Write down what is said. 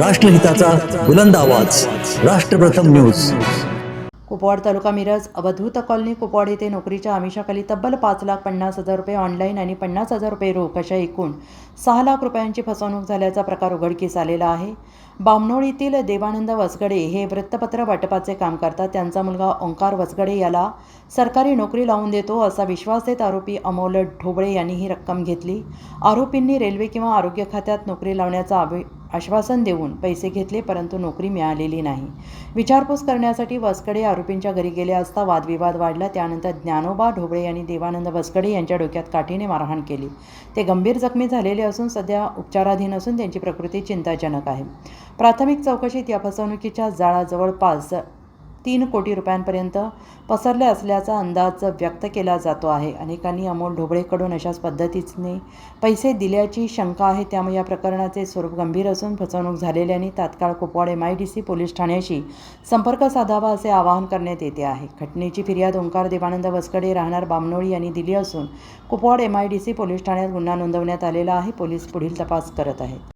राष्ट्रहिताचा बुलंद आवाज. Rashtrapratham news. Kupwad taluka Miraj Avdhoot colony Kupwad येथे नोकरीच्या आमिषाखाली तब्बल पाच लाख पन्नास हजार रुपये ऑनलाईन आणि पन्नास हजार रुपये रोख अशा एकूण सहा लाख रुपयांची फसवणूक झाल्याचा प्रकार उघडकीस आलेला आहे. बामणोळीतील देवानंद वसगडे हे वृत्तपत्र वाटपाचे काम करतात. त्यांचा मुलगा ओंकार वसगडे याला सरकारी नोकरी लावून देतो असा विश्वास देत आरोपी अमोल ढोबळे यांनी ही रक्कम घेतली. आरोपींनी रेल्वे किंवा आरोग्य खात्यात नोकरी लावण्याचा आवे आश्वासन देऊन पैसे घेतले परंतु नोकरी मिळालेली नाही. विचारपूस करण्यासाठी वसकडे आरोपींच्या घरी गेले असता वादविवाद वाढला. त्यानंतर ज्ञानोबा ढोबळे यांनी देवानंद वसकडे यांच्या डोक्यात काठीने मारहाण केली. ते गंभीर जखमी झालेले असून सध्या उपचाराधीन असून त्यांची प्रकृती चिंताजनक आहे. प्राथमिक चौकशीत या फसवणुकीच्या जाळाजवळपास तीन कोटी रुपयांपर्यंत पसरले असल्याचा अंदाज व्यक्त केला जातो आहे. अनेकांनी अमोल ढोबळेकडून अशाच पद्धतीने पैसे दिल्याची शंका आहे. त्यामुळे या प्रकरणाचे स्वरूप गंभीर असून फसवणूक झालेल्यांनी तात्काळ Kupwad M I D C police ठाण्याशी संपर्क साधावा असे आवाहन करण्यात येते आहे. घटनेची फिर्याद ओंकार देवानंद वसकडे राहणार बामनोळी यांनी दिली असून Kupwad M I D C police ठाण्यात गुन्हा नोंदवण्यात आलेला आहे. पोलीस पुढील तपास करत आहेत.